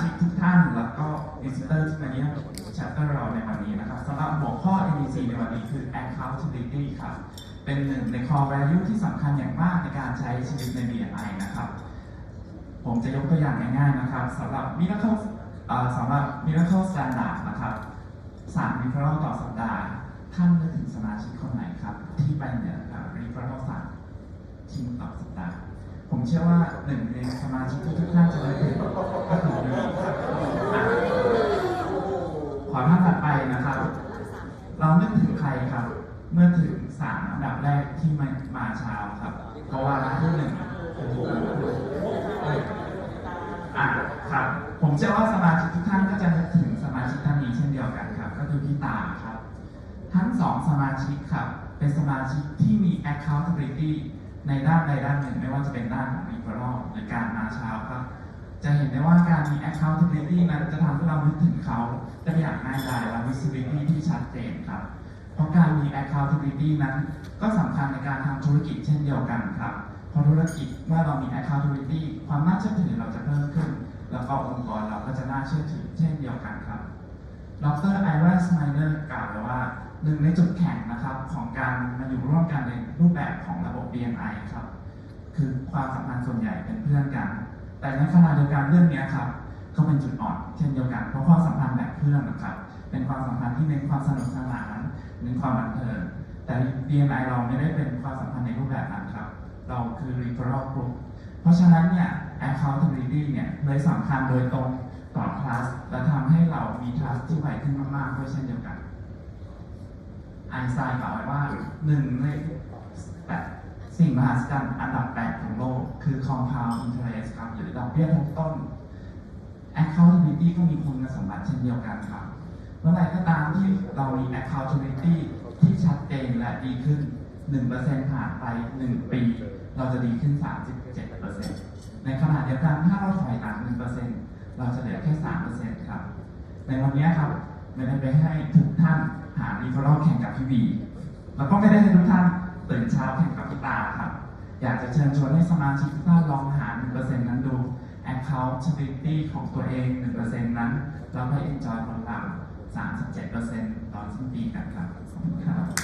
ชิกทุกท่านแล้วก็ visitor ที่มาเยี่ยม chapter เราในวันนี้นะครับสำหรับหัวข้อ NEC ในวันนี้คือ accountability ครับ เป็นหนึ่งใน core value ที่สำคัญอย่างมากในการใช้ชีวิตใน BNI นะครับ ผมจะยกตัวอย่างง่ายๆนะครับสำหรับ Miracle เอ่อสำหรับ Miracle Standard นะครับสาม referral ต่อสัปดาห์ ท่านนึกถึงสมาชิกคนไหนครับ ที่ไปเหนือกับ referral สามชิ้นต่อสัปดาห์ ผมเชื่อว่าหนึ่งในสมาชิกทุกๆท่านจะได้เป็นก็คือดีครับอะ ถัดไปนะครับ เรานึกถึงใครครับ เมื่อถึงสามอันดับแรกที่มามาเช้าครับ เพราะว่าร้านที่หนึ่งโอ้โหอะครับ ผมเชื่อว่าสมาชิกทุกท่านก็จะนึกถึงสมาชิกท่านนี้เช่นเดียวกันครับ ก็คือพี่ตาครับ ทั้งสองสมาชิกครับ เป็นสมาชิกที่มี accountability ในด้านใดด้านหนึ่งไม่ว่าจะเป็นด้านของ referral หรือการมาเช้าครับ จะเห็นได้ว่าการมี accountability นั้นจะทำให้เรานึกถึงเขาได้อย่างง่ายดายและ visibility ที่ชัดเจนครับ เพราะการมี accountability นั้น ก็สำคัญในการทำธุรกิจเช่นเดียวกันครับ เพราะธุรกิจเมื่อเรามี accountability ความน่าเชื่อถือเราจะเพิ่มขึ้น แล้วก็องค์กรเราก็จะน่าเชื่อถือเช่นเดียวกันครับ ดรไอว n สไมเนอร์กล่าวไว้ว่าหนึ่งในจุดแข็งนะครับของการมาอยู่ร่วมกันในรูปแบบของระบบ BNI ครับ คือความสัมพันธ์ส่วนใหญ่เป็นเพื่อนกัน แต่ในขณะเดียวกันเรื่องนี้ครับก็เป็นจุดอ่อนเช่นเดียวกันเพราะความสัมพันธ์แบบเพื่อนนะครับ เป็นความสัมพันธ์ที่เน้นความสนุกสนานเน้นความบันเทิงแต่ BNI เราไม่ได้เป็นความสัมพันธ์ในรูปแบบนั้นครับ เราคือ referral group เพราะฉะนั้นเนี่ย accountability เนี่ยเลยสำคัญโดยตรงต่อ trust และทำให้เรามี trust ที่ไวขึ้นมากๆด้วยเช่นเดียวกันไอน์สไตน์กล่าวไว้ว่าหนึ่งในแปดสิ่งมหัศจรรย์อันดับ8ของโลกคือ compound interest บหรือดอกเบี้ยทบต้น accountability ก็มีคุณสมบัติเช่นเดียวกันครับเมื่อไหร่ก็ตามที่เรามี accountability ที่ชัดเจนและดีขึ้น 1%ผ่านไป 1 ปี เราจะดีขึ้น 37%ในขณะเดียวกันถ้าเราถอยหลัง 1%เราจะเหลือแค่ 3%ครับ ในวันนี้ครับไม่ได้ไปให้ทุกท่านหารีฟอรัลแข่งกับพี่บีแล้วก็ไม่ได้ให้ทุกท่านตื่นเช้าแข่งกับพี่ตาครับ อยากจะเชิญชวนให้สมาชิกทุกท่านลองหา 1% accountability ของตัวเอง 1%นั้นแล้วให้ enjoy ผลลัพธ์37%ตอนสิ้นปีกันครับขอบคุณครับ